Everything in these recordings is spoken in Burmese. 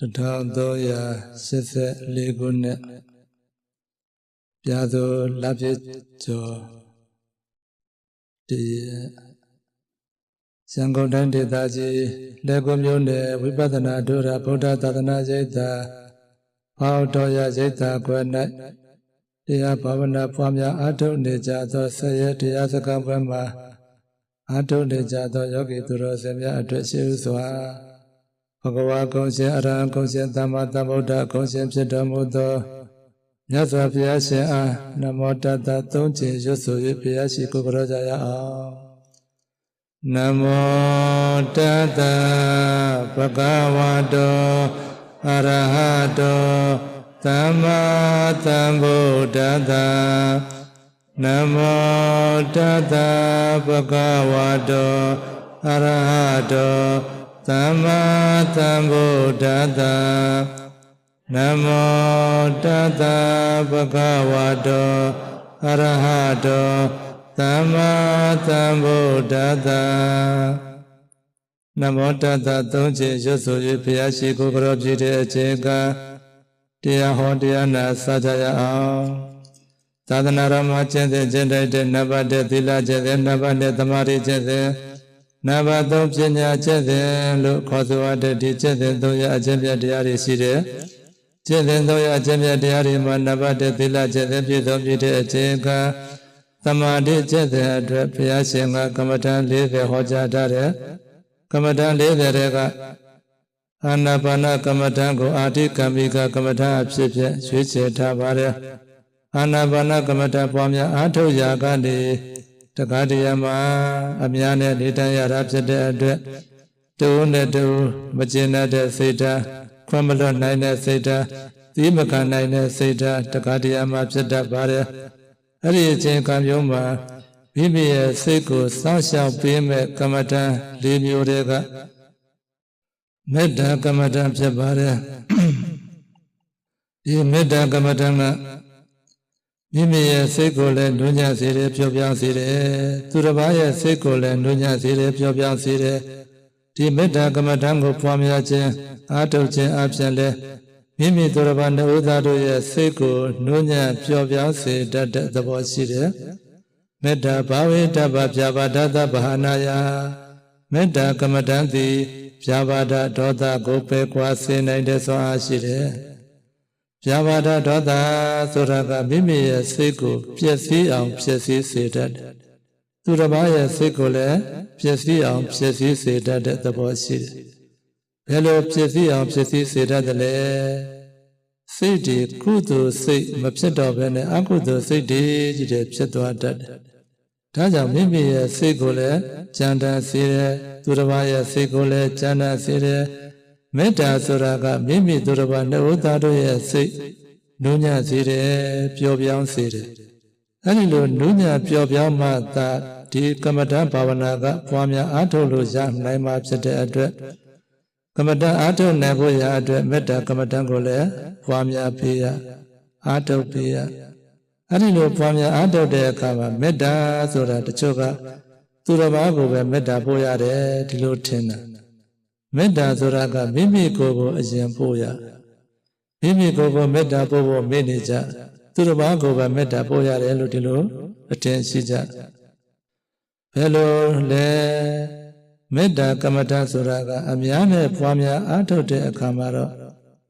1384ခုနှစ်ပြာသူလက်ပြကျော်တည်းရန်ကုန်တိုင်းဒေသကြီးလက်ကုမြို့နယ်ဝိပဿနာဒုရဗုဒ္ဓသာသနာရိပ်သာဘောက်တော်ရရိပ်သာကွယ်၌တရားဘာဝနာပွားများအားထုတ်နေကြသောဆက်ရတရားစကားပွဲမှာအားထုတ်နေကြသောယောဂီသူတော်စင်များအတွက်ရှိဥစွာ ဘဂဝါကုံရှင်အရဟံကုံရှင်သမ္မာသမ္ဗုဒ္ဓကုံရှင်ဖြစ်တော်မူသောမြတ်စွာဘုရားရှင်အားနမောတတ္တသုံးခြင်းရွတ်ဆို၍ဘုရားရှိခိုးကြောကြရအောင်နမောတတ္တဘဂဝါတောအရဟတောသမ္မာသမ္ဗုဒ္ဓတ္တနမောတတ္တဘဂဝါတောအရဟတော သမ္မာသမ္ဗုဒ္ဓတ္တနမောတတ္တဘဂဝါတောအရဟတောသမ္မာသမ္ဗုဒ္ဓတ္တနမောတတ္တသုံးခြင်းရွတ်ဆို၍ဘုရားရှိခိုးကြောပြည့်တဲ့အချိန်ကတရားဟောတရားနာစကြရအောင်သာသနာတော်မှာကျင့်တဲ့ကျင့်တဲ့နံပါတ်1သီလကျင့်တဲ့နံပါတ်2သမာဓိကျင့်တဲ့ နံပါတ်3ပညာကျင့်တဲ့လို့ခေါ်ဆိုရတဲ့ဒီကျင့်တဲ့သုံးရအကျင့်ပြတရားတွေရှိတယ်ကျင့်တဲ့သုံးရအကျင့်ပြတရားတွေမှာနံပါတ်1သီလကျင့်တဲ့ပြည့်စုံပြည့်တဲ့အချိန်ကသမာဓိကျင့်တဲ့အတွက်ဘုရားရှင်ကကမ္မဋ္ဌာန်း40ဟောကြားထားတယ်ကမ္မဋ္ဌာန်း40တွေကအာနာပါနကမ္မဋ္ဌာန်းကိုအာတိကံမိကကမ္မဋ္ဌာန်းအဖြစ်ဖြင့်ရွေးချယ်ထားပါတယ်အာနာပါနကမ္မဋ္ဌာန်းပွားများအားထုတ်ရာကနေ တက္ကတရားမှာအများနဲ့နေတတ်ရတာဖြစ်တဲ့အတွက်တူနဲ့တူမကျင်တဲ့စိတ်ဓာတ်ခွင့်မလွတ်နိုင်တဲ့စိတ်ဓာတ်သီးမခံနိုင်တဲ့စိတ်ဓာတ်တက္ကတရားမှာဖြစ်တတ်ပါတယ်အဲ့ဒီအချိန်ကံမျိုးမှာမိမိရဲ့စိတ်ကိုစောင့်ရှောက်ပေးမဲ့ကမ္မဋ္ဌာန်း၄မျိုးတည်းကမေတ္တာကမ္မဋ္ဌာန်းဖြစ်ပါတယ်ဒီမေတ္တာကမ္မဋ္ဌာန်းက မိမိရဲ့စိတ်ကိုလည်းနှုံညံ့စေတယ်ပျော်ပြောင်းစေတယ်သူတစ်ပါးရဲ့စိတ်ကိုလည်းနှုံညံ့စေတယ်ပျော်ပြောင်းစေတယ်ဒီမေတ္တာကမ္မဋ္ဌာန်းကိုပွားများခြင်းအားထုတ်ခြင်းအပြင်လည်းမိမိသူတစ်ပါးနှုတ်သားတို့ရဲ့စိတ်ကိုနှုံညံ့ပျော်ပြောင်းစေတတ်တဲ့သဘောရှိတယ်မေတ္တာဘာဝေတ္တဗဗျာပါဒသဗဟာနာယမေတ္တာကမ္မဋ္ဌာန်းသည်ဗျာပါဒဒေါသကိုပယ်ကွာစေနိုင်တဲ့စွမ်းအားရှိတယ် ဗျာပါဒဒေါသဆိုတာကမိမိရဲ့စိတ်ကိုပျက်စီးအောင်ပျက်စီးစေတတ်တယ်သူတစ်ပါးရဲ့စိတ်ကိုလည်းပျက်စီးအောင်ပျက်စီးစေတတ်တဲ့သဘောရှိတယ်ဘယ်လိုပျက်စီးအောင်ပျက်စီးစေတတ်တယ်လဲစိတ်ဒီကုသိုလ်စိတ်မဖြစ်တော့ဘဲနဲ့အကုသိုလ်စိတ်တွေကြီးတဲ့ဖြစ်သွားတတ်တယ်ဒါကြောင့်မိမိရဲ့စိတ်ကိုလည်းကြံတန်းစေတယ်သူတစ်ပါးရဲ့စိတ်ကိုလည်းကြံတန်းစေတယ် မေတ္တာဆိုတာကမိမိသူတစ်ပါးနှုတ်သားတို့ရဲ့စိတ်နုညံ့စေတယ်ပျော်ပြောင်းစေတယ်အဲဒီလိုနုညံ့ပျော်ပြောင်းမှသာဒီကမ္မဋ္ဌဘာဝနာကပွားများအားထုတ်လို့ရနိုင်မှာဖြစ်တဲ့အတွက်ကမ္မဋ္ဌအားထုတ်နိုင်ဖို့ရအတွက်မေတ္တာကမ္မဋ္ဌကိုလည်းပွားများပေးရအားထုတ်ပေးရအဲ့ဒီလိုပွားများအားထုတ်တဲ့အခါမှာမေတ္တာဆိုတာတချို့ကသူတစ်ပါးကိုပဲမေတ္တာပို့ရတယ်ဒီလိုထင်တာ မေတ္တာဆိုတာကမိမိကိုယ်ကိုအရင်ပို့ရမိမိကိုယ်ကိုမေတ္တာပို့ဖို့မေ့နေကြသူတစ်ပါးကိုပဲမေတ္တာပို့ရတယ်လို့ဒီလိုအထင်ရှိကြဘယ်လိုလဲမေတ္တာကမ္မဋ္ဌဆိုတာကအများနဲ့ပွားများအားထုတ်တဲ့အခါမှာတော့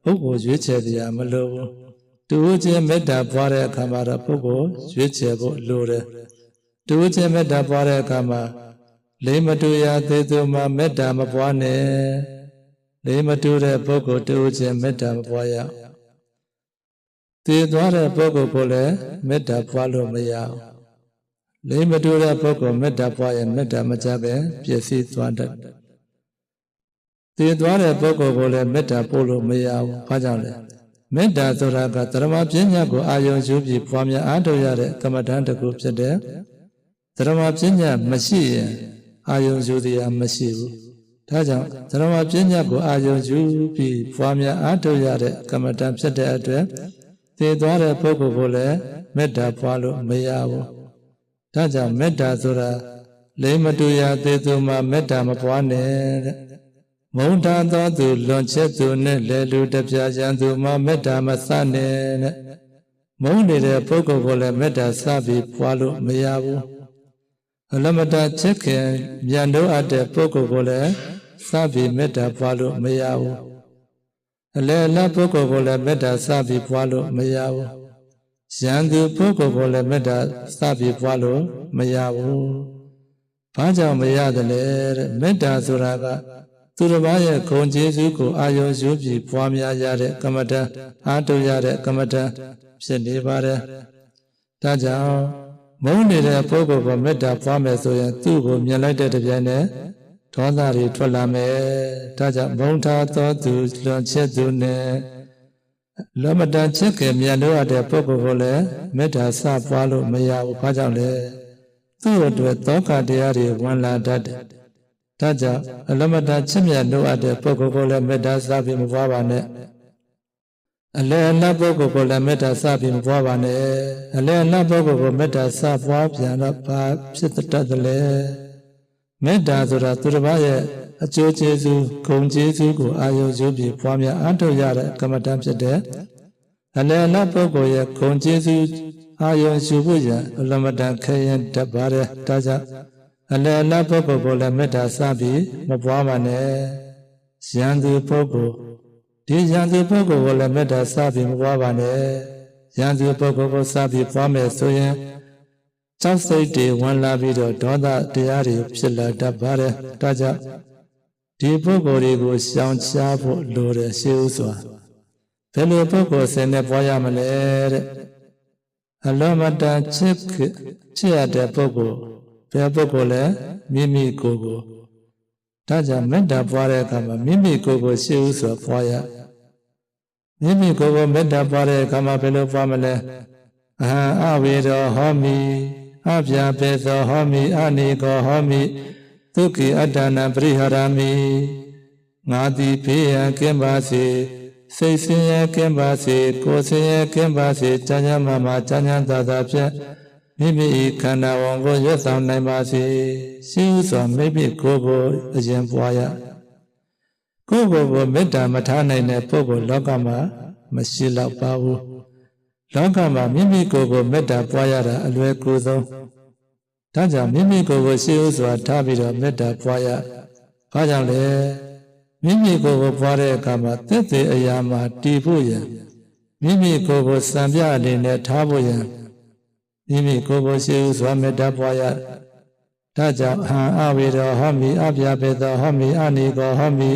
ပုဂ္ဂိုလ်ရွေးချယ်တရားမလိုဘူးတူဝချင်းမေတ္တာပွားတဲ့အခါမှာတော့ပုဂ္ဂိုလ်ရွေးချယ်ဖို့လိုတယ်တူဝချင်းမေတ္တာပွားတဲ့အခါမှာ လိမ္မတူရာသေးသူမှာမေတ္တာမပွားနဲ့လိမ္မတူတဲ့ပုဂ္ဂိုလ်တူဝချင်းမေတ္တာမပွားရတည်သွားတဲ့ပုဂ္ဂိုလ်ကိုလည်းမေတ္တာပွားလို့မရဘူးလိမ္မတူတဲ့ပုဂ္ဂိုလ်မေတ္တာပွားရင်မေတ္တာမကြပဲပြည့်စည်သွားတတ်တည်သွားတဲ့ပုဂ္ဂိုလ်ကိုလည်းမေတ္တာပို့လို့မရဘူးဘာကြောင့်လဲမေတ္တာဆိုတာကသရမပညာကိုအာယုံယူပြီးပွားများအားထုတ်ရတဲ့ကမ္မဋ္ဌာန်းတစ်ခုဖြစ်တယ်သရမပညာမရှိရင် အာယုံယူတရားမရှိဘူးဒါကြောင့်သရမပညာကိုအာယုံယူပြီးပွားများအားထုတ်ရတဲ့ကမ္မဋ္ဌာန်းဖြစ်တဲ့အတွက်သိသွားတဲ့ပုဂ္ဂိုလ်ကိုလည်းမေတ္တာပွားလို့မရဘူးဒါကြောင့်မေတ္တာဆိုတာလိမ္မတူရာသေသူမှာမေတ္တာမပွားနဲ့တဲ့မုံထာသောသူလွန်ချက်သူနဲ့လေလူတပြားရန်သူမှာမေတ္တာမစနဲ့တဲ့မုံနေတဲ့ပုဂ္ဂိုလ်ကိုလည်းမေတ္တာစပြီးပွားလို့မရဘူး အလမတချက်ခင်မြန်တော့အပ်တဲ့ပုဂ္ဂိုလ်ကိုလည်းစပြီးမေတ္တာပွားလို့မရဘူးအလယ်အလတ်ပုဂ္ဂိုလ်ကိုလည်းမေတ္တာစပြီးပွားလို့မရဘူးရန်သူပုဂ္ဂိုလ်ကိုလည်းမေတ္တာစပြီးပွားလို့မရဘူးဘာကြောင့်မရတယ်လဲတဲ့မေတ္တာဆိုတာကသူတစ်ပါးရဲ့ဂုဏ်ကျေးဇူးကိုအာရုံယူပြီးပွားများရတဲ့ကမ္မဋ္ဌာန်းအားထုတ်ရတဲ့ကမ္မဋ္ဌာန်းဖြစ်နေပါတယ်။ဒါကြောင့် မုန်းနေတဲ့ပုဂ္ဂိုလ်ကိုမေတ္တာပွားမယ်ဆိုရင်သူ့ကိုမြင်လိုက်တဲ့တပြိုင်နက်ဒေါသတွေထွက်လာမယ်။ဒါကြောင့်မုန်းထားသောသူလွန်ချက်သူနဲ့လောမတန်ချက်ကမြန်လို့ရတဲ့ပုဂ္ဂိုလ်ကိုလည်းမေတ္တာစပွားလို့မရဘူး။ဘာကြောင့်လဲ။သူ့အတွက်သောကတရားတွေဝင်လာတတ်တယ်။ဒါကြောင့်အလမတချစ်မြတ်လို့အပ်တဲ့ပုဂ္ဂိုလ်ကိုလည်းမေတ္တာစပြီးမပွားပါနဲ့ အလယ်အလတ်ပုဂ္ဂိုလ်ကိုလည်းမေတ္တာစပြီးမပွားပါနဲ့အလယ်အလတ်ပုဂ္ဂိုလ်ကိုမေတ္တာစပွားပြန်တော့ဘာဖြစ်တတ်တယ်လဲမေတ္တာဆိုတာသူတစ်ပါးရဲ့အကျိုးကျေးဇူးဂုဏ်ကျေးဇူးကိုအာရုံယူပြီးပွားများအားထုတ်ရတဲ့ကမ္မဋ္ဌာန်းဖြစ်တဲ့အလယ်အလတ်ပုဂ္ဂိုလ်ရဲ့ဂုဏ်ကျေးဇူးအာရုံယူဖို့ရအလမတန်ခဲရင်တတ်ပါတယ်ဒါကြောင့်အလယ်အလတ်ပုဂ္ဂိုလ်ကိုလည်းမေတ္တာစပြီးမပွားပါနဲ့ရန်သူပုဂ္ဂိုလ် ဒီရန်သူပုဂ္ဂိုလ်ကိုလည်းမေတ္တာစပြီးမပွားပါနဲ့ရန်သူပုဂ္ဂိုလ်ကိုစပြီးပွားမယ်ဆိုရင်ကြောက်စိတ်တွေဝင်လာပြီးတော့ဒေါသတရားတွေဖြစ်လာတတ်ပါတယ်ဒါကြောင့်ဒီပုဂ္ဂိုလ်တွေကိုရှောင်ရှားဖို့လိုတယ်ရှေးဥစွာဘယ်လိုပုဂ္ဂိုလ်စင်နဲ့ပွားရမလဲတဲ့အလောမတန်ချစ်ချစ်ရတဲ့ပုဂ္ဂိုလ်ဘယ်ပုဂ္ဂိုလ်လဲမိမိကိုယ်ကိုဒါကြောင့်မေတ္တာပွားတဲ့အခါမှာမိမိကိုယ်ကိုရှေ့ဥစွာပွားရ မိမိကိုယ်ကိုမေတ္တာပွားတဲ့အခါမှာဘယ်လိုပွားမလဲအဟံအဝေရောဟောမိအပြာပေသောဟောမိအနိကောဟောမိဒုက္ခိအတ္တနာပရိဟရမိငါသည်ဖေးရန်ကင်းပါစေစိတ်ဆင်းရဲကင်းပါစေကိုယ်ဆင်းရဲကင်းပါစေချမ်းချမ်းမာမာချမ်းချမ်းသာသာဖြင့်မိမိခန္ဓာဝန်ကိုရွတ်ဆောင်နိုင်ပါစေရှိဥစွာမိမိကိုယ်ကိုအရင်ပွားရ ကိုယ်ကိုယ်ကိုမေတ္တာမထားနိုင်တဲ့ပုဂ္ဂိုလ်လောကမှာမရှိတော့ပါဘူးလောကမှာမိမိကိုယ်ကိုမေတ္တာပွားရတာအလွယ်ကူဆုံးဒါကြောင့်မိမိကိုယ်ကိုရှိဥစွာထားပြီးတော့မေတ္တာပွားရဘာကြောင့်လဲမိမိကိုယ်ကိုပွားတဲ့အခါမှာတက်တဲ့အရာမှာတည်ဖို့ရမိမိကိုယ်ကိုစံပြအနေနဲ့ထားဖို့ရမိမိကိုယ်ကိုရှိဥစွာမေတ္တာပွားရဒါကြောင့်ဟံအဝေရောဟောမိအပြပေသောဟောမိအနိကောဟောမိ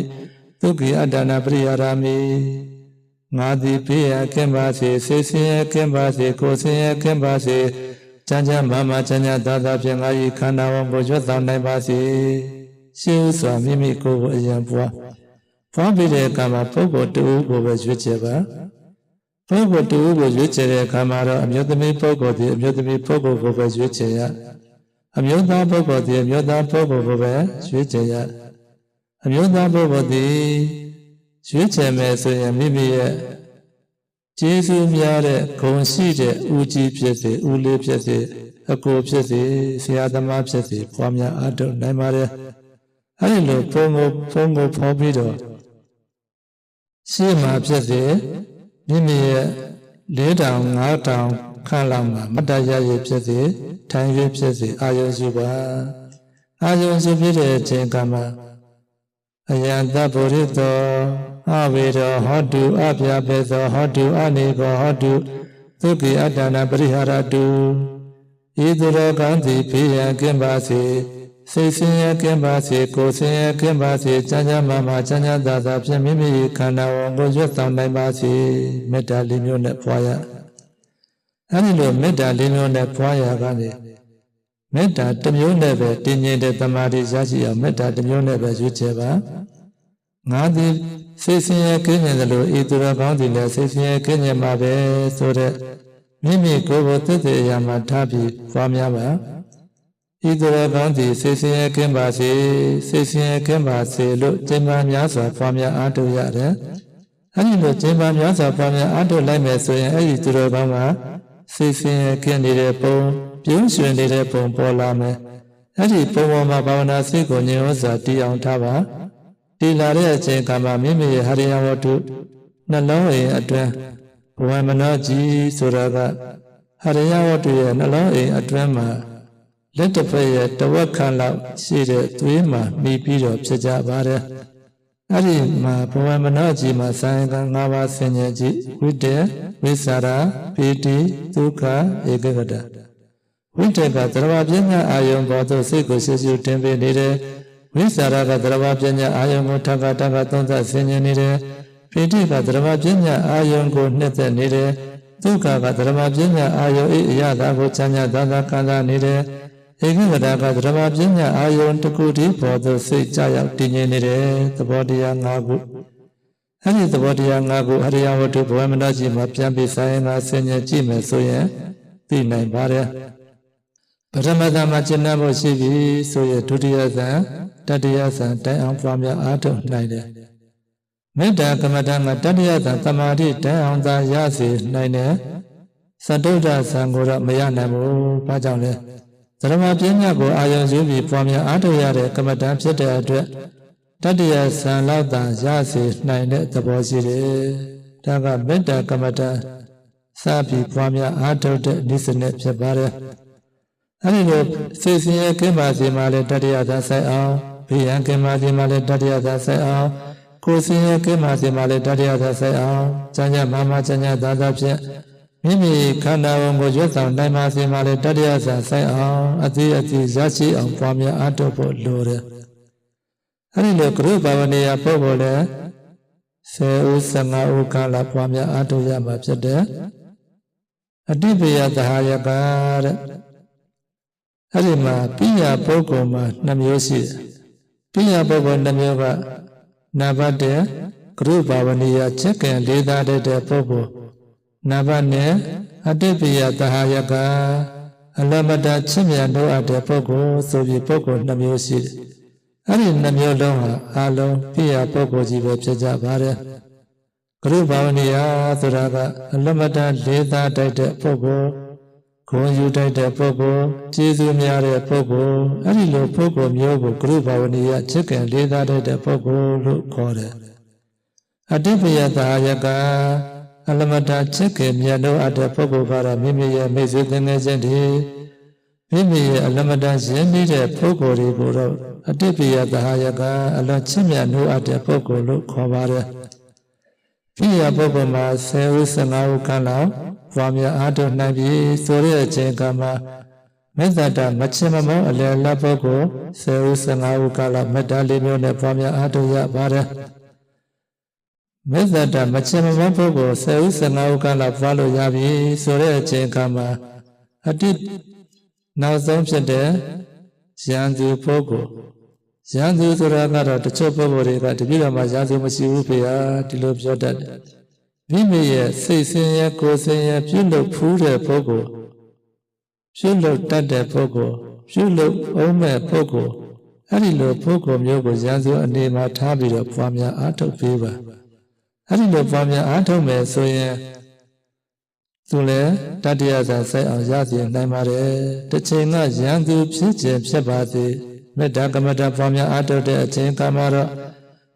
ဒုက္ခိအတ္တနာပရိယာရမိငါသည်ဖေးရကင်းပါစေဆေးဆင်းရဲကင်းပါစေကိုယ်ဆင်းရဲကင်းပါစေချမ်းချမ်းမာမာချမ်းချမ်းသာသာဖြင့်ငါ၏ခန္ဓာဝန်ကိုရွတ်ဆောင်နိုင်ပါစေရှိဥစွာမိမိကိုယ်ကိုအယံပွားဖွားပြီးတဲ့အခါမှာပုဂ္ဂိုလ်တူကိုပဲရွတ်ချပါပုဂ္ဂိုလ်တူကိုရွေးချယ်တဲ့အခါမှာတော့အမျိုးသမီးပုဂ္ဂိုလ်ဒီအမျိုးသမီးပုဂ္ဂိုလ်ကိုပဲရွေးချယ်ရအမျိုးသားပုဂ္ဂိုလ်ဒီအမျိုးသားပုဂ္ဂိုလ်ကိုပဲရွေးချယ်ရ အမျိုးသားပုဂ္ဂိုလ်ဒီရွေးချယ်မယ်ဆိုရင်မိမိရဲ့ကျေးဇူးများတဲ့ဂုဏ်ရှိတဲ့ဦးကြီးဖြစ်စေဦးလေးဖြစ်စေအကိုဖြစ်စေဆရာသမားဖြစ်စေပွားများအားထုတ်နိုင်ပါတယ်အဲဒီလိုပုံကိုပုံကိုဖော်ပြီးတော့ရှေ့မှာဖြစ်စေမိမိရဲ့၄တောင်၅တောင်ခန့်လောက်မှာမတ္တရရဖြစ်စေထိုင်ရဖြစ်စေအာယုစုပါအာယုစုဖြစ်တဲ့အချိန်ကမှာ အယံတဗုရိတောအဝေရောဟောတုအပြပေသောဟောတုအနေကောဟောတုသုခိအတ္တနာပရိဟာရတုဤသူတော်ကောင်းသည်ဖေးရန်ကင်းပါစေစိတ်ဆင်းရဲကင်းပါစေကိုယ်ဆင်းရဲကင်းပါစေချမ်းချမ်းမာမာချမ်းချမ်းသာသာဖြင့်မိမိခန္ဓာဝန်ကိုရွတ်ဆောင်နိုင်ပါစေမေတ္တာလေးမျိုးနဲ့ပွားရအဲဒီလိုမေတ္တာလေးမျိုးနဲ့ပွားရကနေ မေတ္တာတစ်မျိုးနဲ့ပဲတည်ငြိမ်တဲ့တမာတိရရှိအောင်မေတ္တာတစ်မျိုးနဲ့ပဲရွေးချယ်ပါငါသည်စိတ်ဆင်းရဲကင်းမြင်သလိုဤသူတော်ကောင်းသည်လည်းစိတ်ဆင်းရဲကင်းမြင်ပါပဲဆိုတဲ့မိမိကိုယ်ကိုသစ္စေအရာမှာထားပြီးပွားများပါဤသူတော်ကောင်းသည်စိတ်ဆင်းရဲကင်းပါစေစိတ်ဆင်းရဲကင်းပါစေလို့ကျင့်ပါများစွာပွားများအားထုတ်ရတယ်အဲဒီလိုကျင့်ပါများစွာပွားများအားထုတ်လိုက်မယ်ဆိုရင်အဲဒီသူတော်ကောင်းကစိတ်ဆင်းရဲကင်းနေတဲ့ပုံ ပြုံးရွှင်နေတဲ့ပုံပေါ်လာမယ်အဲ့ဒီပုံပေါ်မှာဘာဝနာစိတ်ကိုဉာဏ်ဥစ္စာတည်အောင်ထားပါတဒီလာတဲ့အချိန်ကမှမိမိရဲ့ဟရိယဝတ္ထုနှလုံးအိမ်အတွင်းဘဝမနောကြီးဆိုတာကဟရိယဝတ္ထုရဲ့နှလုံးအိမ်အတွင်းမှာလက်တစ်ဖက်ရဲ့တဝက်ခန့်လောက်ရှိတဲ့သွေးမှာမိပြီးတော့ဖြစ်ကြပါတယ်အဲ့ဒီမှာဘဝမနောကြီးမှာဆိုင်က၅ပါးဆင်ញကြည့်ဝိတ္တဝိသရာပိတိဒုက္ခဧကဂတ ဝိတ္တကသရဝပညာအာယုံပေါ်သို့စိတ်ကိုရှုရှုတင်ပေးနေတယ်ဝိသရာကသရဝပညာအာယုံကိုထပ်ခါထပ်ခါသုံးသပ်ဆင်ញနေတယ်ပိဋိကသရမပညာအာယုံကိုနှစ်သက်နေတယ်ဒုက္ခကသရမပညာအာယုံ၏အရသာကိုချမ်းသာသာသာခံစားနေတယ်ဧကဂတကသရမပညာအာယုံတစ်ခုတည်းပေါ်သို့စိတ်ကြရောက်တည်ငြိမ်နေတယ်သဘောတရား၅ခုအဲ့ဒီသဘောတရား၅ခုအရိယဝတ္ထုဘဝမနကြီးမှာပြန်ပြီးဆိုင်ငါဆင်ញကြည့်မယ်ဆိုရင်သိနိုင်ပါတယ် ပထမသမှာကျင့်တတ်ဖို့ရှိပြီဆိုရင်ဒုတိယဇန်တတိယဇန်တိုင်အောင်ပွားများအားထုတ်နိုင်တယ်မေတ္တာကမ္မဋ္ဌာန်းမှာတတိယဇန်သမာဓိတိုင်အောင်သာရစေနိုင်တယ်သတ္တုဒ္ဒဇန်ကိုတော့မရနိုင်ဘူးဘာကြောင့်လဲသရမပညာကိုအာယုံယူပြီးပွားများအားထုတ်ရတဲ့ကမ္မဋ္ဌာန်းဖြစ်တဲ့အတွက်တတိယဇန်လောက်သာရစေနိုင်တဲ့သဘောရှိတယ်ဒါကမေတ္တာကမ္မဋ္ဌာန်းစပြီးပွားများအားထုတ်တဲ့ဤစနစ်ဖြစ်ပါတယ် အဲဒီလိုစေစင်ရဲ့ကင်းပါစီမှာလည်းတတိယသာဆိုင်အောင်ဘေးရန်ကင်းပါစီမှာလည်းတတိယသာဆိုင်အောင်ကိုယ်စင်ရဲ့ကင်းပါစီမှာလည်းတတိယသာဆိုင်အောင်ကျမ်းကျမ်းမာမာကျမ်းကျမ်းသာသာဖြင့်မိမိခန္ဓာဝန်ကိုရွတ်ဆောင်နိုင်ပါစေမှာလည်းတတိယသာဆိုင်အောင်အသေးအသေးရရှိအောင်ပွားများအားထုတ်ဖို့လိုတယ်အဲဒီလိုကရုဘာဝနေယပုဂ္ဂိုလ်လည်း10ဦး15ဦးကလာပွားများအားထုတ်ရမှာဖြစ်တယ်အတိပယသဟာယကတဲ့ အဲ့ဒီမှာပိယပုဂ္ဂိုလ်မှာနှမျိုးရှိတယ်ပိယပုဂ္ဂိုလ်နှမျိုးကနာဘတ်တဲ့ကရုဘာဝနိယချက်ကံလေးသားတဲ့ပုဂ္ဂိုလ်နာဘတ်နဲ့အတိပိယသဟာယကအလမတချစ်မြတ်တို့အပ်တဲ့ပုဂ္ဂိုလ်ဆိုပြီးပုဂ္ဂိုလ်နှမျိုးရှိတယ်အဲ့ဒီနှမျိုးလုံးဟာအလုံးပိယပုဂ္ဂိုလ်ကြီးပဲဖြစ်ကြပါတယ်ကရုဘာဝနိယဆိုတာကအလမတလေးသားတိုက်တဲ့ပုဂ္ဂိုလ် ဂုဏ်ယူတိုက်တဲ့ပုဂ္ဂိုလ်ကျေးဇူးများတဲ့ပုဂ္ဂိုလ်အဲ့ဒီလိုပုဂ္ဂိုလ်မျိုးကိုကရုဘာဝနိယချစ်ခင်လေးစားတဲ့ပုဂ္ဂိုလ်လို့ခေါ်တယ်အတိပယတာယကအလမတချစ်ခင်မြတ်လို့အပ်တဲ့ပုဂ္ဂိုလ်ကတော့မိမိရဲ့မိတ်ဆွေသင်္ကေချင်းတွေမိမိရဲ့အလမတရင်းပြီးတဲ့ပုဂ္ဂိုလ်တွေကိုတော့အတိပယတာယကအလွန်ချစ်မြတ်လို့အပ်တဲ့ပုဂ္ဂိုလ်လို့ခေါ်ပါတယ် ပြည့်ရပုဂ္ဂိုလ်မှာ10ဦး15ဦးခန့်လောက်ပွားများအားထုတ်နိုင်ပြီဆိုတဲ့အချိန်ကမှမေတ္တာမချင်မမောအလယ်လတ်ပုဂ္ဂိုလ်10ဦး15ဦးကလာမေတ္တာလေးမျိုးနဲ့ပွားများအားထုတ်ရပါတယ်မေတ္တာမချင်မမောပုဂ္ဂိုလ်10ဦး15ဦးကလာပွားလို့ရပြီဆိုတဲ့အချိန်ကမှအတိတ်နောက်ဆုံးဖြစ်တဲ့ရန်သူပုဂ္ဂိုလ် ရန်သူဆိုတာကတော့တချို့ပုဂ္ဂိုလ်တွေကတပြည့်တော်မှာရန်သူမရှိဘူးဖေဟာဒီလိုပြောတတ်တယ်မိမိရဲ့စိတ်ဆင်းရဲကိုယ်ဆင်းရဲပြုလုပ်ဖူးတဲ့ပုဂ္ဂိုလ်ပြုလုပ်တတ်တဲ့ပုဂ္ဂိုလ်ပြုလုပ်အောင်မဲ့ပုဂ္ဂိုလ်အဲ့ဒီလိုပုဂ္ဂိုလ်မျိုးကိုရန်စုအနေမှာထားပြီးတော့ပွားများအားထုတ်ပေးပါအဲ့ဒီလိုပွားများအားထုတ်မယ်ဆိုရင်သူလည်းတတ္တရစာစိုက်အောင်ရစီနိုင်ပါတယ်တစ်ချိန်ကရန်သူဖြစ်ခြင်းဖြစ်ပါစေ မေတ္တာကမ္မတာပွားများအားထုတ်တဲ့အချိန်ကမှတော့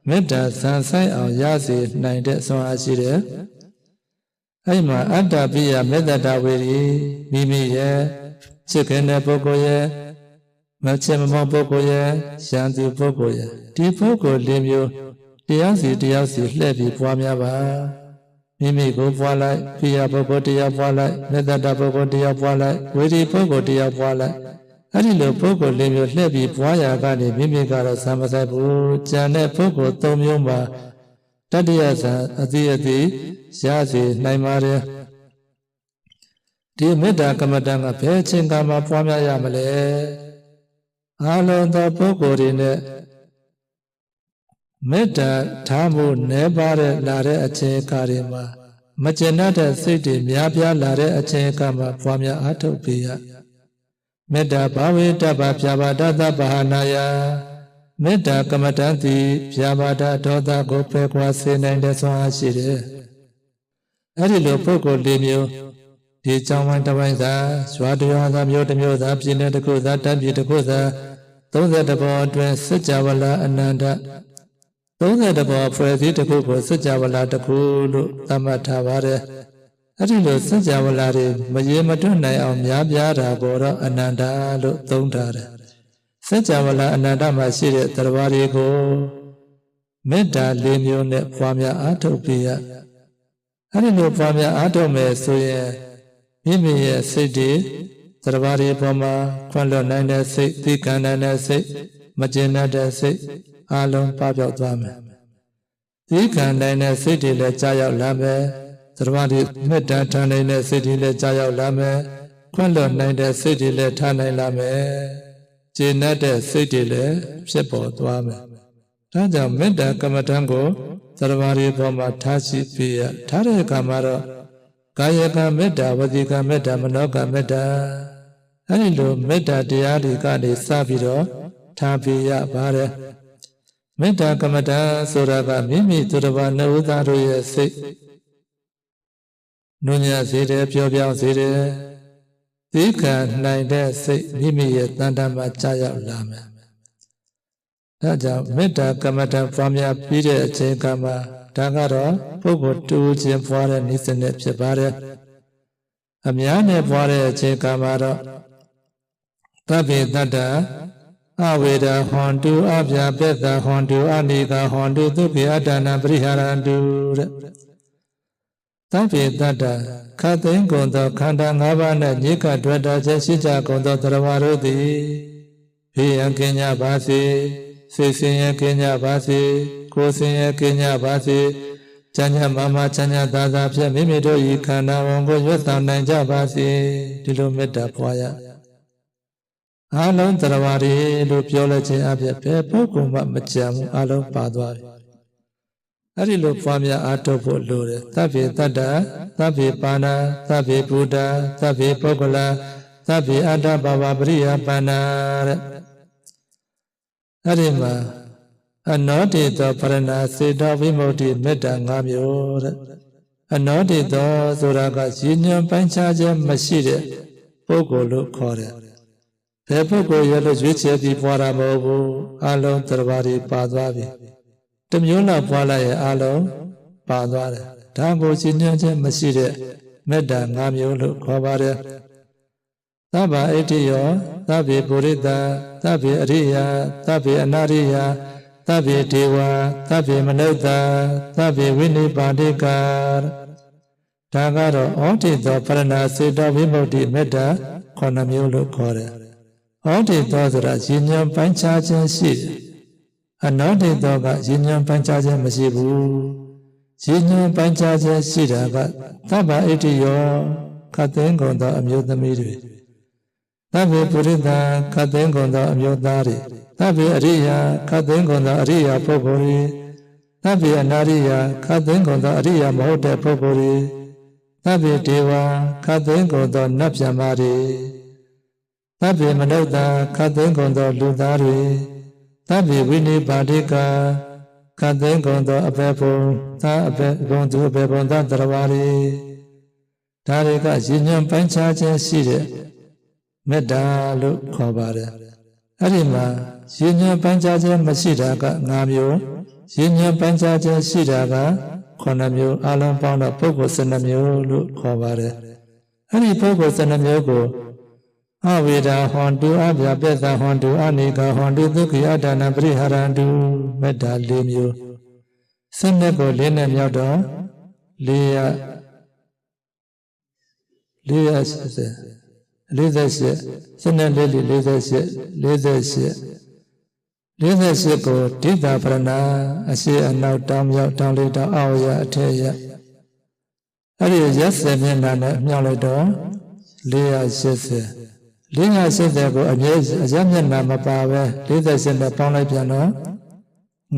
မေတ္တာဆန်ဆိုင်အောင်ရစေနိုင်တဲ့ဆွမ်းအားရှိတယ်။အဲ့မှာအတ္တပိယမေတ္တာဝေရီမိမိရဲ့ချစ်ခင်တဲ့ပုဂ္ဂိုလ်ရဲ့မချစ်မမောပုဂ္ဂိုလ်ရဲ့ရန်သူပုဂ္ဂိုလ်ရဲ့ဒီပုဂ္ဂိုလ်လေးမျိုးတရားစီတရားစီလှည့်ပြီးပွားများပါမိမိကိုပွားလိုက်ပိယပုဂ္ဂိုလ်တရားပွားလိုက်မေတ္တာပုဂ္ဂိုလ်တရားပွားလိုက်ဝေဒီပုဂ္ဂိုလ်တရားပွားလိုက် အဲ့ဒီလိုပုဂ္ဂိုလ်လေးမျိုးလှည့်ပြီးပွားရာကနေမိမိကတော့ဇံမဆိုင်ဘူးကြံတဲ့ပုဂ္ဂိုလ်၃မျိုးမှာတတ္တယဇံအတိအတိရစေနိုင်ပါတယ်ဒီမေတ္တာကမ္မတန်ကဘယ်ချိန်ကမှပွားများရမလဲအလုံးသောပုဂ္ဂိုလ်တွေနဲ့မေတ္တာထားမှုနည်းပါတဲ့လာတဲ့အချိန်ကားတွေမှာမကျင်တဲ့စိတ်တွေများပြားလာတဲ့အချိန်ကမှပွားများအားထုတ်ပေးရ မေတ္တာဘာဝေတ္တပါဖြာပါတသဗ္ဗဟာနာယမေတ္တာကမ္မတန်သည်ဖြာပါတဒေါသကိုပယ်ကွာစေနိုင်တဲ့ဆွမ်းအားရှိတယ်။အဲ့ဒီလိုပုဂ္ဂိုလ်လေးမျိုးဒီကြောင်းဝိုင်းတစ်ပိုင်းသာရွာတရွာသာမျိုးတစ်မျိုးသာပြည်နယ်တစ်ခုသာတပ်ပြည်တစ်ခုသာ30ဘောအတွင်းစัจ java လာအနန္တ30ဘောဖွဲ့စည်းတစ်ခုကိုစัจ java လာတစ်ခုလို့သတ်မှတ်ထားပါတယ် အဲ့ဒီလိုစัจ java လာတွေမရေမတွတ်နိုင်အောင်များပြားတာကိုတော့အနန္တလို့သုံးထားတယ်စัจ java လာအနန္တမှာရှိတဲ့တရားတွေကိုမေတ္တာ၄မျိုးနဲ့ပွားများအားထုတ်ပြရအဲ့ဒီလိုပွားများအားထုတ်မယ်ဆိုရင်မိမိရဲ့စိတ်တွေတရားတွေပေါ်မှာခွင့်လွတ်နိုင်တဲ့စိတ်သိကံနိုင်တဲ့စိတ်မကျင်တတ်တဲ့စိတ်အလုံးပပျောက်သွားမယ်သိကံနိုင်တဲ့စိတ်တွေလည်းကြာရောက်လာမယ် တရားတွေမေတ္တာထားနိုင်တဲ့စိတ်တွေလည်းကြာရောက်လာမယ်ခွင့်လွတ်နိုင်တဲ့စိတ်တွေလည်းထားနိုင်လာမယ်ကျင်တတ်တဲ့စိတ်တွေလည်းဖြစ်ပေါ်သွားမယ်ဒါကြောင့်မေတ္တာကမ္မထံကိုသရဝရီပေါ်မှာထားရှိပြရထားတဲ့အခါမှာတော့ကာယကမေတ္တာဝစီကမေတ္တာမနောကမေတ္တာအဲဒီလိုမေတ္တာတရားတွေကနေစပြီးတော့ထားပြရပါတယ်မေတ္တာကမ္မတာဆိုတာကမိမိသူတစ်ပါးနှုတ်သားတို့ရဲ့စိတ် နုညံ့စေတယ်ပျော်ပြောင်းစေတယ်သိခံနိုင်တဲ့စိတ်မိမိရဲ့တန်တမှာကြာရောက်လာမယ်ဒါကြောင့်မေတ္တာကမ္မတာပွားများပြီးတဲ့အချိန်ကမှဒါကတော့ပုဂ္ဂိုလ်တူချင်းပွားတဲ့နိစ္စနဲ့ဖြစ်ပါတယ်အများနဲ့ပွားတဲ့အချိန်ကမှတော့သဗ္ဗေတတ္တအဝေဒဟွန်တုအပြပက်တာဟွန်တုအနိကဟွန်တုသုပိအတ္တနာပရိဟာရန္တုတဲ့ သဗ္ဗေတတ္တခတ်သိမ်းကုန်သောခန္ဓာ၅ပါးနှင့်ညိကတွေ့တာချက်ရှိကြကုန်သောတရားဝါတို့သည်ဘေးရန်ကင်းကြပါစေစိတ်ဆင်းရဲကင်းကြပါစေကိုယ်ဆင်းရဲကင်းကြပါစေချမ်းသာမာမချမ်းသာသာသာဖြင့်မိမိတို့၏ခန္ဓာဝန်ကိုရွတ်ဆောင်နိုင်ကြပါစေဒီလိုမေတ္တာပွားရအလုံးတရားဝါတွေလို့ပြောလိုက်ခြင်းအဖြစ်ပဲပုဂ္ဂိုလ်မှမကြံဘူးအလုံးပါသွားတယ် အဲ့ဒီလိုပွားများအားထုတ်ဖို့လိုတယ်သဗ္ဗေတတ္တသဗ္ဗေပါဏသဗ္ဗေဘုဒ္ဓသဗ္ဗေပုဂ္ဂလသဗ္ဗေအတ္တဘာဝပရိယပါဏတဲ့အဲ့ဒီမှာအနောတိတောပရဏစေတောဝိမု ക്തി မေတ္တာ၅မျိုးတဲ့အနောတိတောဆိုတာကရည်ညွှန်ပိုင်းခြားခြင်းမရှိတဲ့ပုဂ္ဂိုလ်လို့ခေါ်တယ်ဘယ်ပုဂ္ဂိုလ်ရလို့ရွေးချယ်ပြီးပွားတာမဟုတ်ဘူးအလုံးတရားတွေပါသွားပြီ တမျိုးလောက်ပွားလိုက်ရင်အလုံးပါသွားတယ်ဒါကိုရည်ညွှန်ခြင်းမရှိတဲ့မေတ္တာ၅မျိုးလို့ခေါ်ပါတယ်သဗ္ဗဣတိယောသဗ္ဗေပုရိသသဗ္ဗေအရိယသဗ္ဗေအနာရိယသဗ္ဗေဒေဝသဗ္ဗေမနုဿာသဗ္ဗေဝိနိပါတိကာဒါကတော့ဩတိသောပရဏစေတဝိမု ക്തി မေတ္တာခုနှစ်မျိုးလို့ခေါ်တယ်ဩတိသောဆိုတာရည်ညွှန်ပိုင်းခြားခြင်းရှိတယ် အနောတိသောကရည်ညွှန်ပိုင်းခြားခြင်းမရှိဘူးရည်ညွှန်ပိုင်းခြားခြင်းရှိတာကသဗ္ဗဣတိယောခတ်သိမ်းကုန်သောအမျိုးသမီးတွေသဗ္ဗေပုရိသခတ်သိမ်းကုန်သောအမျိုးသားတွေသဗ္ဗေအရိယာခတ်သိမ်းကုန်သောအရိယာပုဂ္ဂိုလ်တွေသဗ္ဗေအနာရိယာခတ်သိမ်းကုန်သောအရိယာမဟုတ်တဲ့ပုဂ္ဂိုလ်တွေသဗ္ဗေဒေဝခတ်သိမ်းကုန်သောနတ်ဗျမတွေသဗ္ဗေမနုဿာခတ်သိမ်းကုန်သောလူသားတွေ သဗ္ဗေဝိနိပါတိကာခတ်သိမ်းကုန်သောအပေဘုံသာအပေဘုံသူအပေဘုံသာတရားဝါတွေဒါတွေကရည်ညွှန်ပိုင်းခြားခြင်းရှိတဲ့မေတ္တာလို့ခေါ်ပါတယ်အဲ့ဒီမှာရည်ညွှန်ပိုင်းခြားခြင်းမရှိတာက၅မျိုးရည်ညွှန်ပိုင်းခြားခြင်းရှိတာက9မျိုးအလုံးပေါင်းတော့ပုဂ္ဂိုလ်12မျိုးလို့ခေါ်ပါတယ်အဲ့ဒီပုဂ္ဂိုလ်12မျိုးကို အဝေဒဟွန်တုအပြပစ္ဆဟွန်တုအနိကဟွန်တုဒုက္ခိအတ္တနာပရိဟရန္တုမေတ္တာ၄မျိုးစနစ်ကို၄နဲ့မြောက်တော့၄ရ၄ရ80 48စနစ်လေး48 48 48ကိုဒိဋ္ဌပရဏအရှိအနောက်တောင်မြောက်တောင်လေးတောင်အောက်ရအထက်ရအဲ့ဒီရက်စမျက်နှာနဲ့မြောက်လိုက်တော့480 480ကိုအမြဲအရက်မျက်နှာမပါပဲ48နဲ့ပေါင်းလိုက်ပြန်တော့928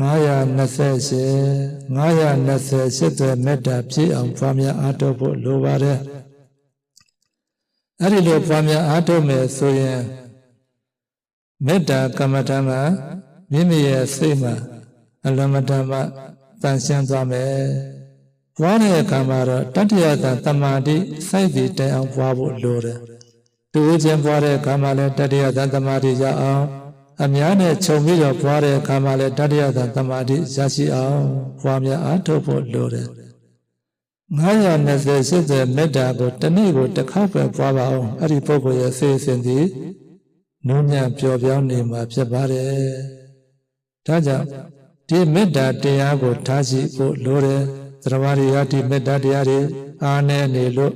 928တဲ့မေတ္တာပြည့်အောင်ဖွားများအားထုတ်ဖို့လိုပါတယ်အဲ့ဒီလိုပွားများအားထုတ်မယ်ဆိုရင်မေတ္တာကမ္မဋ္ဌာန်းကမိမိရဲ့စိတ်မှာအလမတ္တမတန်ရှင်းသွားမယ်။ပွားတဲ့အခါမှာတော့တတ္တယတသမာဓိစိုက်တည်တိုင်အောင်ပွားဖို့လိုတယ်။ တူချင်းပွားတဲ့အခါမှာလည်းတတ္တယတသမာဓိရအောင်အများနဲ့ခြုံပြီးတော့ပွားတဲ့အခါမှာလည်းတတ္တယသတမာတိရရှိအောင်ပွားများအားထုတ်ဖို့လိုတယ်920 80မေတ္တာကိုတစ်နေ့ကိုတစ်ခါပဲပွားပါအောင်အဲ့ဒီပုဂ္ဂိုလ်ရဲ့စေစဉ်သည်နုညံ့ပျော်ပြောင်းနေမှာဖြစ်ပါတယ်ဒါကြောင့်ဒီမေတ္တာတရားကိုထားရှိဖို့လိုတယ်သရဝရိယဒီမေတ္တာတရားတွေအားနည်းနေလို့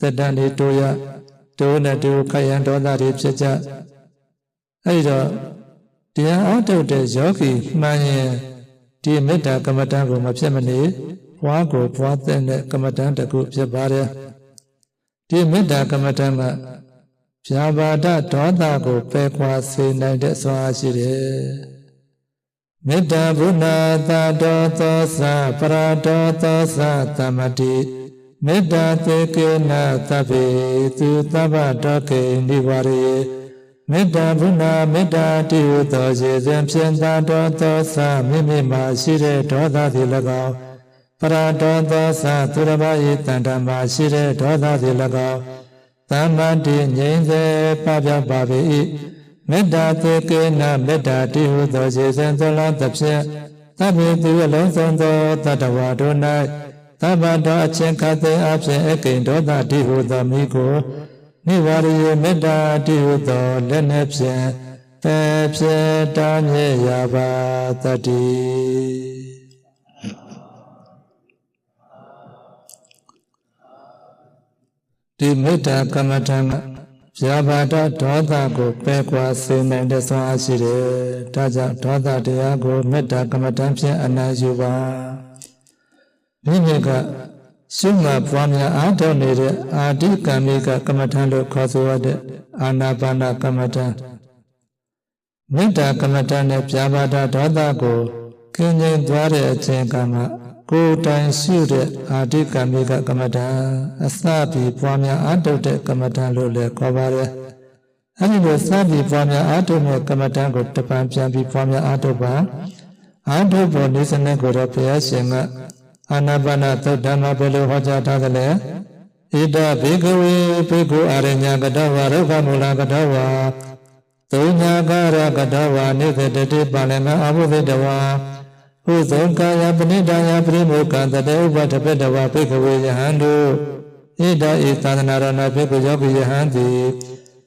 တက်တန်တွေတိုးရ တိုးနဲ့တိုးခယံဒေါသတွေဖြစ်ကြအဲဒီတော့တရားအားထုတ်တဲ့ယောဂီမှန်ရင်ဒီမေတ္တာကမ္မဋ္ဌာန်းကိုမဖြစ်မနေဘွားကိုဘွားတဲ့ကမ္မဋ္ဌာန်းတစ်ခုဖြစ်ပါတယ်ဒီမေတ္တာကမ္မဋ္ဌာန်းကဖြာပါဒဒေါသကိုပယ်ခွာစေနိုင်တဲ့စွမ်းအားရှိတယ်မေတ္တာဘုနာတာဒောသောသပရာဒောသောသသမတိ မေတ္တာသေကေနသဗ္ဗေသူသဗ္ဗတောကေနိဝရေမေတ္တာဘုနာမေတ္တာတိဟုသောရေစဉ်ဖြင့်သာတော်သောသမိမိမှာရှိတဲ့ဒေါသသည်၎င်းပရာဒောသောသသူရဘာယေတန္တမှာရှိတဲ့ဒေါသသည်၎င်းသမ္မာတိငြိမ်းစေပပြပါပေ၏မေတ္တာသေကေနမေတ္တာတိဟုသောရေစဉ်သောလားသဖြင့်သဗ္ဗေသူအလုံးစုံသောတတ္တဝါတို့၌ သဗ္ဗတောအချင်းခတ်သိအဖြစ်အကိန်ဒေါသတိဟုသောမိကိုနိဝရယေမေတ္တာတိဟုသောလက်နှင့်ဖြင့်ပေဖြစ်တားမြဲရပါတတ္တိဒီမေတ္တာကမ္မထံကဇာဘာဒဒေါသကိုပယ်ကွာစေနိုင်တဲ့စွမ်းအားရှိတယ်။ဒါကြောင့်ဒေါသတရားကိုမေတ္တာကမ္မထံဖြင့်အနာယူပါ။ မိမိကရှုမှတ်ပွားများအားထုတ်နေတဲ့အာတိကံမိကကမ္မထံလို့ခေါ်ဆိုရတဲ့အာနာပါနကမ္မထံမေတ္တာကမ္မထံနဲ့ဇာဘာဒဒေါသကိုကင်းငြိမ်သွားတဲ့အချိန်ကမှကိုယ်တိုင်ရှုတဲ့အာတိကမိကကမ္မဋ္ဌာန်းအစပြီးပွားများအားထုတ်တဲ့ကမ္မဋ္ဌာန်းလို့လည်းခေါ်ပါတယ်။အဲဒီလိုစပြီးပွားများအားထုတ်တဲ့ကမ္မဋ္ဌာန်းကိုတပံပြန်ပြီးပွားများအားထုတ်ပါ။အားထုတ်ဖို့နေစနစ်ကိုတော့ဘုရားရှင်က အာနာပါနသုတ်ဓမ္မဘယ်လိုဟောကြားထားသလဲ။ဣဒဘေကဝေဘေကုအာရညကတဝရုခမူလကတဝသုံးညာကာရကတဝနိသတတိပါလနာအဘုဒ္ဓဝါဥဇောကာယပဏိဒါယပရိမောကံတတေဥပတပတဝပိကဝေယဟံတို့ဣဒဣသာသနာရဏပိကယောပိယဟံတိ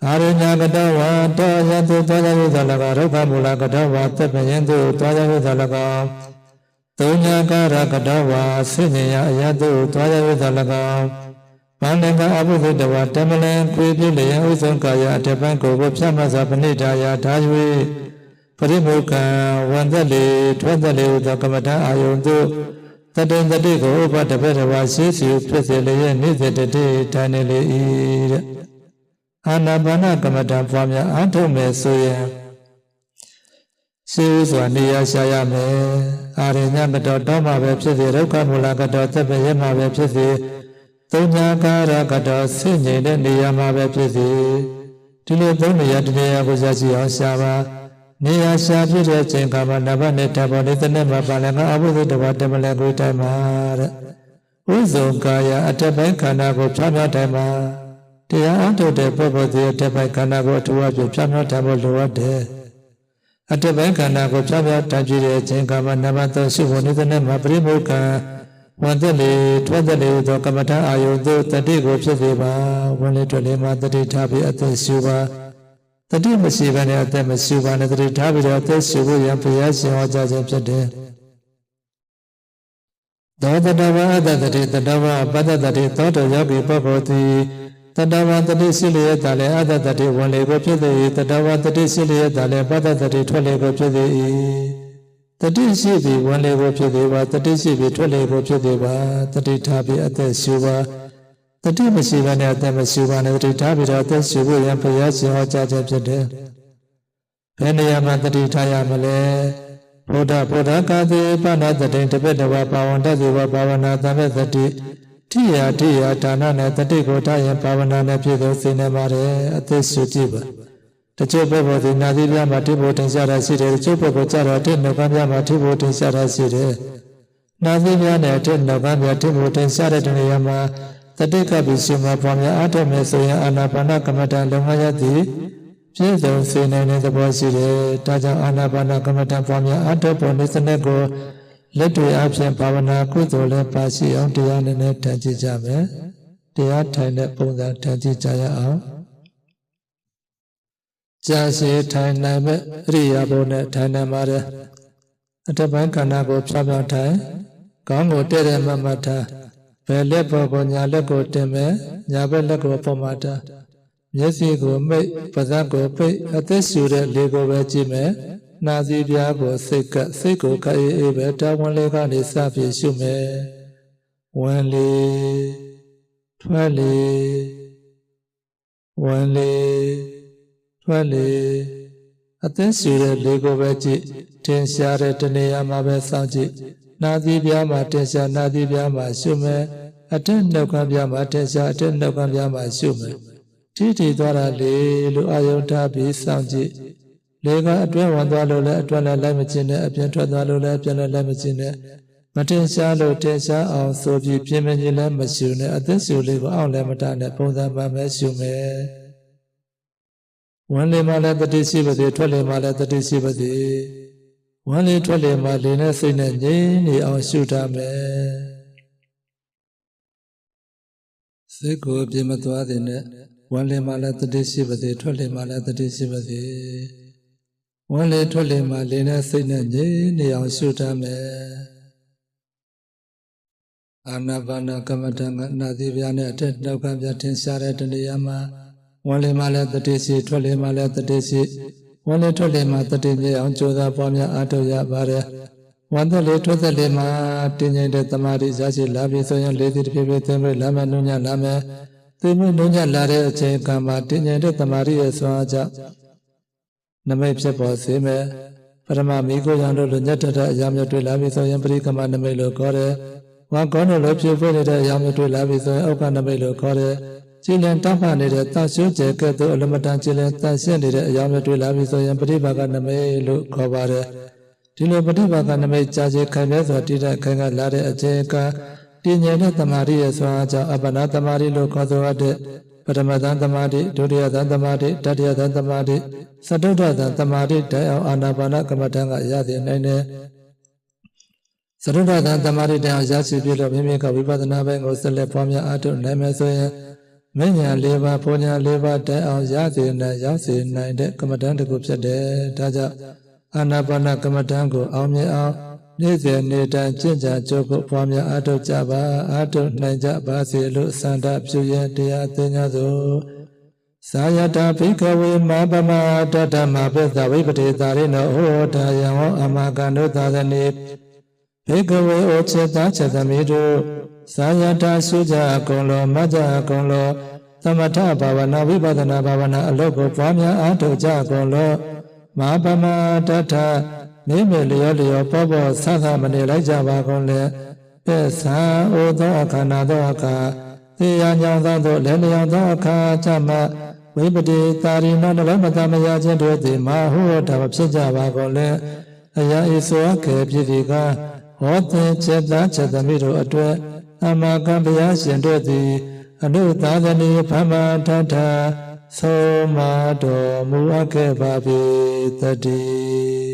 အာရဏကတဝါတောယတုသောယဝိသလကရုခမူလကတဝါသဗ္ဗယံတုသောယဝိသလက သုံးညာကာရကတဝါစိနေယအယတုသောယဝိသလကမန္တကအဘုဒ္ဓဝါတမလံခွေပြည့်လျံဥဇောကာယအတပံကိုကိုဖြတ်မှတ်စွာပဏိဒါယထား၍ပရိမုကံဝန္တလေထွက်သက်လေဟုသောကမ္မဋ္ဌာအာယုန်သို့တတန်တတိကိုဥပတပတဝါရှိစီဖြစ်စေလျက်နေ့စဉ်တတိထိုင်နေလေ၏တဲ့အာနာပါနကမ္မဋ္ဌာပွားများအားထုတ်မယ်ဆိုရင် ရှိဥစွာနေရာရှာရမယ်အာရညမတော်တောမှာပဲဖြစ်စေဒုက္ခမူလကတော်သက်ပဲရမှာပဲဖြစ်စေသုံးညာကာရကတော်ဆင့်ငိမ့်တဲ့နေရာမှာပဲဖြစ်စေဒီလိုသုံးနေရာတနေရာကိုရရှိအောင်ရှာပါနေရာရှာဖြစ်တဲ့ချိန်ခါမှာနဘနဲ့တဘောလေးတနေ့မှာပါလည်းငါအဘုဒ္ဓတဘာတမလဲကိုတိုင်မှာတဲ့ဥဇုံကာယအတ္တပိုင်းခန္ဓာကိုဖြောင်းဖြောင်းတိုင်မှာတရားအထုတ်တဲ့ပုဂ္ဂိုလ်ရဲ့အတ္တပိုင်းခန္ဓာကိုအထူးအဖြင့်ဖြောင်းဖြောင်းတိုင်ဖို့လိုအပ်တယ် အတ္တပိုင်းခန္ဓာကိုဖြောင်းဖြောင်းတိုင်ကြည့်တဲ့အချိန်ခါမှာနဘသုံးရှိဖို့နေတဲ့နေ့မှာပရိမုခံဝန်သက်လေထွက်သက်လေသောကမ္မထာအာယုသို့တတိကိုဖြစ်စေပါဝန်လေထွက်လေမှာတတိထားပြီးအသက်ရှုပါတတိမရှိဘဲနဲ့အသက်မရှိပါနဲ့တတိထားပြီးတော့အသက်ရှုဖို့ရန်ဘုရားရှင်ဟောကြားခြင်းဖြစ်တယ်သောတတဝအတ္တတိတတဝပတ္တတိသောတယောဂီပုဂ္ဂိုလ်သည် တတဝတတိရှိလျက်သာလည်းအတ္တတိဝင်လေကိုဖြစ်သည်တတဝတတိရှိလျက်သာလည်းပတ္တတိထွက်လေကိုဖြစ်သည်တတိရှိသည်ဝင်လေကိုဖြစ်သည်ပါတတိရှိပြီးထွက်လေကိုဖြစ်သည်ပါတတိထားပြီးအသက်ရှုပါတတိမရှိဘဲနဲ့အသက်မရှိပါနဲ့တတိထားပြီးတော့အသက်ရှုဖို့ရန်ဘုရားရှင်ဟောကြားခြင်းဖြစ်တယ်။ဘယ်နေရာမှာတတိထားရမလဲ။ဘုဒ္ဓဘုဒ္ဓကာသေပဏတတိတပိတဝပါဝန္တဇေဝဘာဝနာသမေတတိ ထိယာထိယာဒါနနဲ့တတိကိုထားရင်ဘာဝနာနဲ့ပြည့်စုံစေနိုင်ပါတယ်အသက်ရှုကြည့်ပါ။တချို့ဘက်ပေါ်ဒီနာသီပြမှာထိဖို့တင်ရှားတာရှိတယ်တချို့ဘက်ပေါ်ကြတော့အထက်နှုတ်ကမ်းပြမှာထိဖို့တင်ရှားတာရှိတယ်။နာသီပြနဲ့အထက်နှုတ်ကမ်းပြထိဖို့တင်ရှားတဲ့နေရာမှာတတိကပိရှိမပွားများအားထုတ်မယ်ဆိုရင်အာနာပါနကမ္မဋ္ဌာန်းလုံငါရသည်ပြည့်စုံစေနိုင်တဲ့သဘောရှိတယ်။ဒါကြောင့်အာနာပါနကမ္မဋ္ဌာန်းပွားများအထောက်ပေါ်နေစနစ်ကို လက်တွေအပြင်ဘာဝနာကုသိုလ်လည်းပါရှိအောင်တရားနည်းနည်းထမ်းကြည့်ကြမယ်။တရားထိုင်တဲ့ပုံစံထမ်းကြည့်ကြရအောင်။ကြာရှည်ထိုင်နိုင်မဲ့အရိယာဘုံနဲ့ထိုင်နိုင်ပါတယ်။အတ္တပိုင်းခန္ဓာကိုဖြောင်းဖြောင်းထိုင်။ကောင်းကိုတဲ့တဲ့မမထားဘယ်လက်ပေါ်ကိုညာလက်ကိုတင်မယ်ညာဘက်လက်ကိုပေါ်မှာထားမျက်စိကိုမိတ်ပါးစပ်ကိုပိတ်အသက်ရှူတဲ့လေကိုပဲကြည့်မယ် နာစီပြားကိုစိတ်ကပ်စိတ်ကိုကပ်အေးအေးပဲတာဝန်လေးကနေစပြီးရှုမယ်ဝင်လေထွက်လေဝင်လေထွက်လေအသက်ရှူတဲ့လေကိုပဲကြည့်တင်ရှားတဲ့တနေရာမှာပဲစောင့်ကြည့်နာသီးပြားမှာတင်ရှားနာသီးပြားမှာရှုမယ်အတက်နှုတ်ခမ်းပြားမှာတင်ရှားအတက်နှုတ်ခမ်းပြားမှာရှုမယ်ထိထိသွားတာလေလို့အာယုံထားပြီးစောင့်ကြည့် လေကအတွဲဝင်သွားလို့လည်းအတွဲလည်းလိုက်မကျင်နဲ့အပြင်ထွက်သွားလို့လည်းအပြင်လည်းလိုက်မကျင်နဲ့မတင်ရှားလို့တင်ရှားအောင်ဆိုပြီးပြင်းပြင်းချင်းလည်းမရှုနဲ့အသက်ရှူလေးကိုအောင်လည်းမတနဲ့ပုံစံမှပဲရှုမယ်ဝင်လေမှလည်းတတိရှိပါစေထွက်လေမှလည်းတတိရှိပါစေဝမ်းလေးထွက်လေမှလေနဲ့စိတ်နဲ့ငြိမ်နေအောင်ရှုထားမယ်စိတ်ကိုပြင်းမသွားတဲ့နဲ့ဝမ်းလေမှလည်းတတိရှိပါစေထွက်လေမှလည်းတတိရှိပါစေ ဝမ်းလေထွက်လေမှလေနဲ့စိတ်နဲ့ငြိမ်နေအောင်ရှုထားမယ်အာနာပါနာကမ္မဋ္ဌာန်းကနာသီပြားနဲ့အထက်နောက်ကပြထင်ရှားတဲ့တဏှာမှာဝမ်းလေမှလည်းတတိရှိထွက်လေမှလည်းတတိရှိဝမ်းလေးထွက်လေမှာတတိမြေအောင်ကြိုးစားပွားများအားထုတ်ရပါတယ်ဝမ်းသက်လေးထွက်သက်လေးမှာတင်းငိမ့်တဲ့တမာတိရရှိလာပြီဆိုရင်လေးသည့်တစ်ပြေးပြေးသိမ့်ပြီးလာမယ်နှုံညလာမယ်သိမ့်ပြီးနှုံညလာတဲ့အချိန်ကမှတင်းငိမ့်တဲ့တမာတိရဲ့ဆွမ်းအားကြောင့် နမိတ်ဖြစ်ပေါ်စေမယ်ပရမမိကိုကြောင့်တို့လူညတ်တတ်တဲ့အရာမျိုးတွေ့လာပြီဆိုရင်ပရိကမနမိတ်လို့ခေါ်တယ်ဝါကောတို့လိုဖြစ်ဖွေးနေတဲ့အရာမျိုးတွေ့လာပြီဆိုရင်ဥက္ကနမိတ်လို့ခေါ်တယ်ကြည်လင်တောက်ပနေတဲ့တရှုကျဲကဲ့သို့အလမတန်ကြည်လင်တန်ရှင်းနေတဲ့အရာမျိုးတွေ့လာပြီဆိုရင်ပฏิဘာကနမိတ်လို့ခေါ်ပါတယ်ဒီလိုပฏิဘာကနမိတ်ကြာချေခံရစွာတည်တဲ့ခံကလာတဲ့အချိန်ကတည်ငြိမ်တဲ့တမာရီရဲ့စွမ်းအားကြောင့်အပ္ပနာတမာရီလို့ခေါ်ဆိုရတဲ့ ပထမသံတမာတိဒုတိယသံတမာတိတတိယသံတမာတိသတုတ္တသံတမာတိတိုင်အောင်အာနာပါနကမ္မထံကရသည်နိုင်တယ်သရုဒ္ဓသံတမာတိတိုင်အောင်ရရှိပြီးတော့မိမိကဝိပဿနာဘက်ကိုဆက်လက်ပွားများအားထုတ်နိုင်မယ်ဆိုရင်မဉ္ဇဏ်၄ပါးပူညာ၄ပါးတိုင်အောင်ရစေနိုင်ရောက်စေနိုင်တဲ့ကမ္မဋ္ဌာန်းတစ်ခုဖြစ်တယ်။ဒါကြောင့်အာနာပါနကမ္မဋ္ဌာန်းကိုအောင်မြင်အောင် နေ့စဉ်နေ့တိုင်းကျင့်ကြံကြိုးကိုပွားများအားထုတ်ကြပါအားထုတ်နိုင်ကြပါစေလို့စန္ဒပြုရင်တရားသိညာသို့သာယတာဘိကဝေမပမတတမပိသဝိပတိသာရိနောဟောတာယံဟောအမကန္တုသာသနေဘိကဝေဩချေတာချက်သမီတို့သာယတာစုကြအကုန်လုံးမကြအကုန်လုံးသမထဘာဝနာဝိပဿနာဘာဝနာအလုပ်ကိုပွားများအားထုတ်ကြကုန်လို့မဟာပမတထ မိမေလျောလျောပေါ်ပေါ်ဆဆမနေလိုက်ကြပါကုန်လေပေသံဩသောအခန္ဓာသောအခါသေယညောင်သောသောလည်းလျောင်သောအခါကြမှာဝိပတိတာရိနောနှလုံးမသမယခြင်းတို့သည်မဟုတ်တာဖြစ်ကြပါကုန်လေအရာဤဆိုအခေဖြစ်ဒီကဟောသင်ချက်သားချက်သမီးတို့အတွက်အမကံဘုရားရှင်တို့သည်အနုသာသနေဗမ္မာထထဆုံးမတော်မူအပ်ခဲ့ပါပေတည်း